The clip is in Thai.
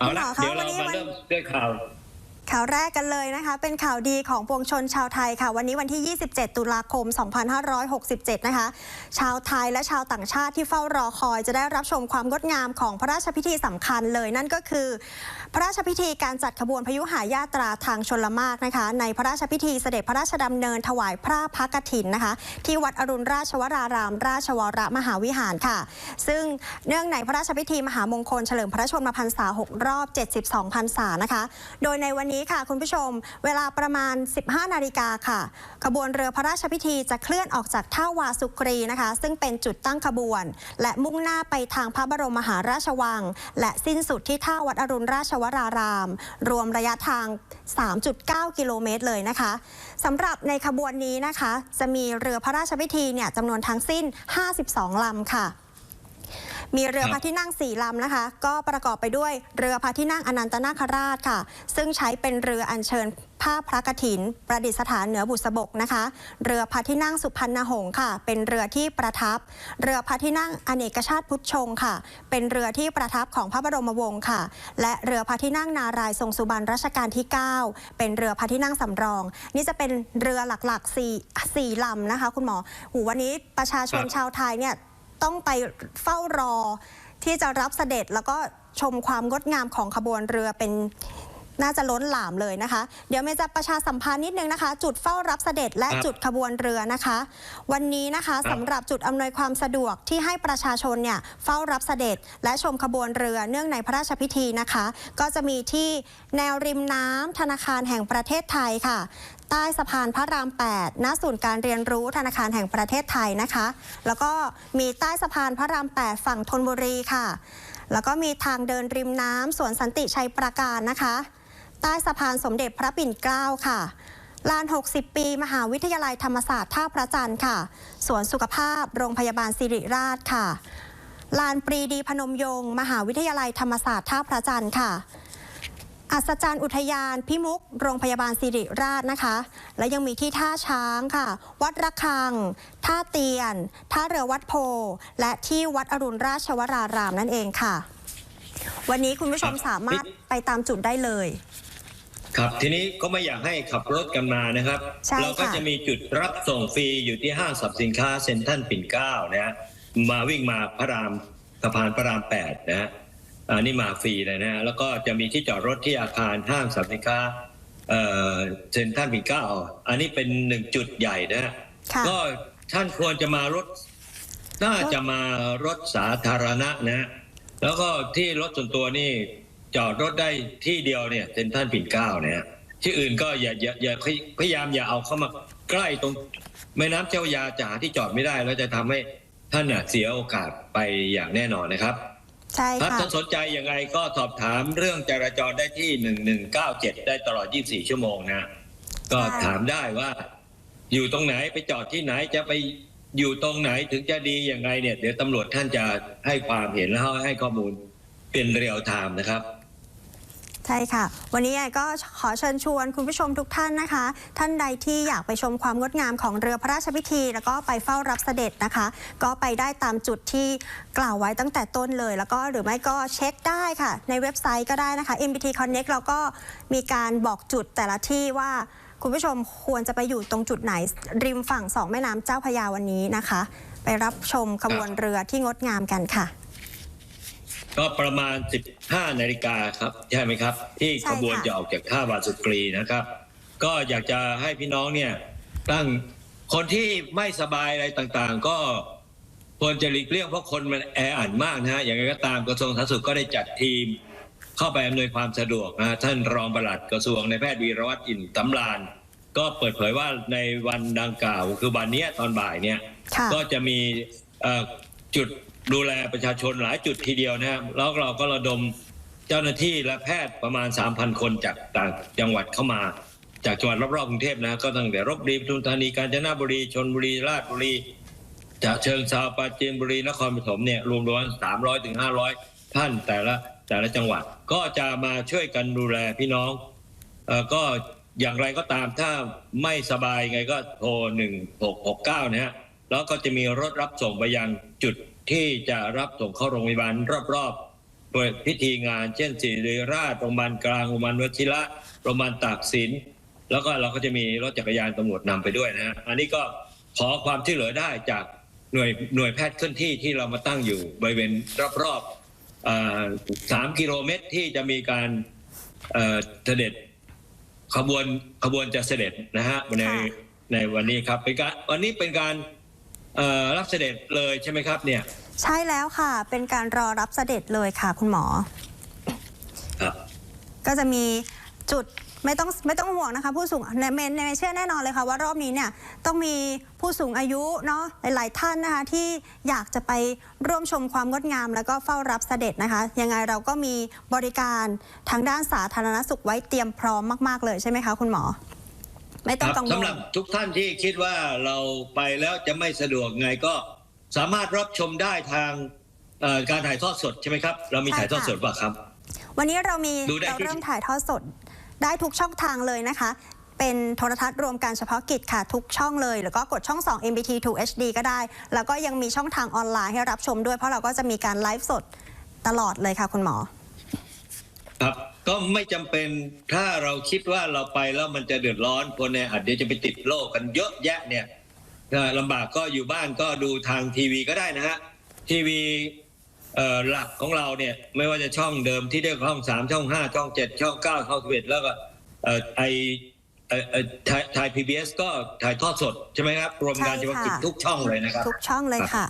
เอาละคุณหมอคะเดี๋ยวเราวันนี้มาวันเริ่มด้วยข่าว ข่าวแรกกันเลยนะคะ เป็นข่าวดีของปวงชนชาวไทยค่ะ วันนี้วันที่ 27 ตุลาคม 2567 นะคะ ชาวไทยและชาวต่างชาติที่เฝ้ารอคอยจะได้รับชมความงดงามของพระราชพิธีสำคัญเลย นั่นก็คือ พระราชพิธีการจัดขบวนพยุหายาตราทางชนละมากนะคะ ในพระราชพิธีเสด็จพระราชดำเนินถวายพระพักถินนะคะ ที่วัดอรุณราชวราราม ราชวรมหาวิหารค่ะ ซึ่งเนื่องในพระราชพิธีมหามงคลเฉลิมพระชนมพรรษา 6 รอบ 72พรรษานะคะ โดยในวันนี้ค่ะ คุณผู้ชม เวลาประมาณ 15 นาฬิกาค่ะ ขบวนเรือพระราชพิธีจะเคลื่อนออกจากท่าวาสุกรีนะคะ ซึ่งเป็นจุดตั้งขบวน และมุ่งหน้าไปทางพระบรมมหาราชวัง และสิ้นสุดที่ท่าวัดอรุณราชวราราม รวมระยะทาง 3.9 กิโลเมตรเลยนะคะสำหรับในขบวนนี้นะคะ จะมีเรือพระราชพิธีเนี่ยจำนวนทั้งสิ้น 52 ลำค่ะ มีเรือพระที่นั่งสี่ลำนะคะ ก็ประกอบไปด้วยเรือพระที่นั่งอนันตนาคราชค่ะ ซึ่งใช้เป็นเรืออัญเชิญผ้าพระกฐิน ประดิษฐานเหนือบุษบกนะคะ เรือพระที่นั่งสุพรรณหงส์ค่ะ เป็นเรือที่ประทับ เรือพระที่นั่งอเนกชาติพุทธชงค่ะ เป็นเรือที่ประทับของพระบรมวงศ์ค่ะ และเรือพระที่นั่งนารายณ์ทรงสุบรรณรัชกาลที่ 9 เป็นเรือพระที่นั่งสำรอง นี่จะเป็นเรือหลักๆสี่สี่ลำนะคะ คุณหมอหูวันนี้ประชาชนครับชาวไทยเนี่ย ต้องไปเฝ้ารอ ที่จะรับเสด็จแล้วก็ชมความงดงามของขบวนเรือเป็นน่าจะล้นหลามเลยนะคะ เดี๋ยวเมย์จะประชาสัมพันธ์นิดนึงนะคะ จุดเฝ้ารับเสด็จและครับจุดขบวนเรือนะคะ วันนี้นะคะครับสำหรับจุดอำนวยความสะดวกที่ให้ประชาชนเนี่ยเฝ้ารับเสด็จ และชมขบวนเรือเนื่องในพระราชพิธีนะคะ ก็จะมีที่แนวริมน้ำธนาคารแห่งประเทศไทยค่ะ ใต้สะพานพระราม 8 ณ ศูนย์การเรียนรู้ธนาคารแห่งประเทศไทยนะคะ แล้วก็มีใต้สะพานพระราม 8 ฝั่งธนบุรีค่ะ แล้วก็มีทางเดินริมน้ำสวนสันติชัยประการนะคะ ใต้สะพานสมเด็จพระปิ่นเกล้าค่ะลาน 60 ปี มหาวิทยาลัยธรรมศาสตร์ท่าพระจันทร์ค่ะ สวนสุขภาพ โรงพยาบาลสิริราชค่ะ ลานปรีดีพนมยงค์ มหาวิทยาลัยธรรมศาสตร์ท่าพระจันทร์ค่ะ อัศจรรย์อุทยานพิมุก โรงพยาบาลสิริราชนะคะ และยังมีที่ท่าช้างค่ะ วัดระฆัง ท่าเตียน ท่าเรือวัดโพ และที่วัดอรุณราชวรารามนั่นเองค่ะ วันนี้คุณผู้ชมครับสามารถไปตามจุดได้เลย ครับทีนี้ก็ไม่อยากให้ขับรถกันมานะครับใช่เราก็ค่ะจะมีจุดรับส่งฟรีอยู่ที่ห้างสรรพสินค้าเซ็นทรัลปิ่นเกล้านะฮะมาวิ่งมาพระรามสะพานพระรามแปดนะฮะ อันนี้มาฟรีเลยนะฮะแล้วก็จะมีที่จอดรถที่อาคารห้างสรรพสินค้าเอ่อเซ็นทรัลปิ่นเกล้าอันนี้เป็นหนึ่งจุดใหญ่นะฮะค่ะก็ท่านควรจะมารถ น่าจะมารถสาธารณะนะฮะแล้วก็ที่รถส่วนตัวนี่จอดรถได้ที่เดียวเนี่ยเซ็นทรัลปิ่นเกล้าเนี่ยฮะที่อื่นก็อย่าอย่าอย่าพยพยายามอย่าเอาเข้ามาใกล้ตรงแม่น้ำเจ้าพระยาจะหาที่จอดไม่ได้แล้วจะทำให้ท่านน่ะเสียโอกาสไปอย่างแน่นอนนะครับ ใช่ถ้าค่ะท่านสนใจยังไงก็สอบถามเรื่องจราจรได้ที่ 1197 ได้ตลอด 24 ชั่วโมงนะ ก็ใช่ถามได้ว่า อยู่ตรงไหนไปจอดที่ไหนจะไปอยู่ตรงไหนถึงจะดียังไงเนี่ย เดี๋ยวตำรวจท่านจะให้ความเห็นแล้วให้ข้อมูลเป็นเรียลไทม์นะครับใช่ค่ะ วันนี้ก็ขอเชิญชวนคุณผู้ชมทุกท่านนะคะ ท่านใดที่อยากไปชมความงดงามของเรือพระราชพิธี แล้วก็ไปเฝ้ารับเสด็จนะคะ ก็ไปได้ตามจุดที่กล่าวไว้ตั้งแต่ต้นเลย แล้วก็หรือไม่ก็เช็คได้ค่ะ ในเว็บไซต์ก็ได้นะคะ MBT Connect เราก็มีการบอกจุดแต่ละที่ว่าคุณผู้ชมควรจะไปอยู่ตรงจุดไหน ริมฝั่งสองแม่น้ำเจ้าพยาวันนี้นะคะ ไปรับชมขบวนเรือที่งดงามกันค่ะ ก็ประมาณ 15 นาฬิกาครับใช่ไหมครับ ที่ใช่ขบวนค่ะจะออกจากท่าวาสุกรีนะครับ ก็อยากจะให้พี่น้องเนี่ยตั้งคนที่ไม่สบายอะไรต่างๆ ก็ควรจะหลีกเลี่ยงเพราะคนมันแออัดมากนะฮะอย่างไรก็ตามกระทรวงสาธารณสุขก็ได้จัดทีม เข้าไปอำนวยความสะดวกนะท่านรองปลัดกระทรวงในายแพทย์วีรวัตรอินตำลาน ก็เปิดเผยว่าในวันดังกล่าว คือวันเนี้ยตอนบ่ายเนี่ยค่ะก็จะมีเอ่อจุด ดูแลประชาชนหลายจุดทีเดียวนะครับแล้วเราก็ระดมเจ้าหน้าที่และแพทย์ประมาณ 3,000 คนจากต่างจังหวัดเข้ามา จากจังหวัดรอบๆกรุงเทพนะก็ตั้งแต่รบบุรีปทุมธานีกาญจนบุรีชนบุรีราชบุรีจากเชิงชาวปราจีนบุรีนครปฐมเนี่ยรวมๆ300ถึง500ท่านแต่ละแต่ละจังหวัดก็จะมาช่วยกันดูแลพี่น้องเอ่อก็อย่างไรก็ตามถ้าไม่สบายไงก็โทร1669นะฮะแล้วก็จะมีรถรับส่งไปยังจุด ที่จะรับส่งเข้าโรงพยาบาลรอบๆพิธีงาน เช่นศิริราชโรงพยาบาลกลางโรงพยาบาลวชิระโรงพยาบาลตากสิน แล้วก็เราก็จะมีรถจักรยานตำรวจนำไปด้วยนะฮะอันนี้ก็ขอความช่วยเหลือได้จากหน่วยหน่วยแพทย์เคลื่อนที่ที่เรามาตั้งอยู่บริเวณรอบๆอ่าสามกิโลเมตรที่จะมีการเอ่อเสด็จขบวนขบวนจะเสด็จนะฮะในค่ะในวันนี้ครับเป็นการวันนี้เป็นการ เอ่อรับเสด็จเลยใช่ไหมครับเนี่ยใช่แล้วค่ะ เป็นการรอรับเสด็จเลยค่ะ คุณหมอ ครับ ก็จะมีจุดไม่ต้องไม่ต้องห่วงนะคะ ผู้สูงในเมนในเชื่อแน่นอนเลยค่ะว่ารอบนี้เนี่ยต้องมีผู้สูงอายุเนาะหลาย ๆ ท่านนะคะที่อยากจะไปร่วมชมความงดงาม แล้วก็เฝ้ารับเสด็จนะคะ ยังไงเราก็มีบริการทางด้านสาธารณสุขไว้เตรียมพร้อมมาก ๆ เลยใช่ไหมคะคุณหมอ ไม่ต้องกังวสำหลรับทุกท่านที่คิดว่าเราไปแล้วจะไม่สะดวกไงก็สามารถรับชมได้ทางเอ่อการถ่ายทอดสดใช่ไหมครับ เรามีใช่ถ่ายทอดค่ะสดป่ะครับ วันนี้เรามีดูได้เราที่เริ่มถ่ายทอดสดได้ทุกช่องทางเลยนะคะ เป็นโทรทัศน์รวมการเฉพาะกิจค่ะ ทุกช่องเลย แล้วก็กดช่อง 2 MBT 2 HD ก็ได้ แล้วก็ยังมีช่องทางออนไลน์ให้รับชมด้วยเพราะเราก็จะมีการไลฟ์สดตลอดเลยค่ะคุณหมอ ครับ ก็ไม่จำเป็นถ้าเราคิดว่าเราไปแล้วมันจะเดือดร้อนคนเนี่ยอาจเดี๋ยวจะไปติดโรคกันเยอะแยะเนี่ยถ้าลำบากก็อยู่บ้านก็ดูทางทีวีก็ได้นะฮะทีวีเอ่อหลักของเราเนี่ยไม่ว่าจะช่องเดิมที่เรียกว่าช่องสามช่องห้าช่องเจ็ดช่องเก้าช่องสิบเอ็ดแล้วก็เอ่อไอเอ่อเอ่อไทยไทยพีบีเอสก็ถ่ายทอดสด ใช่ไหมครับ รวมการใช่เฉพาะกิจค่ะทุกช่องเลยนะครับ ทุกช่องเลยครับค่ะ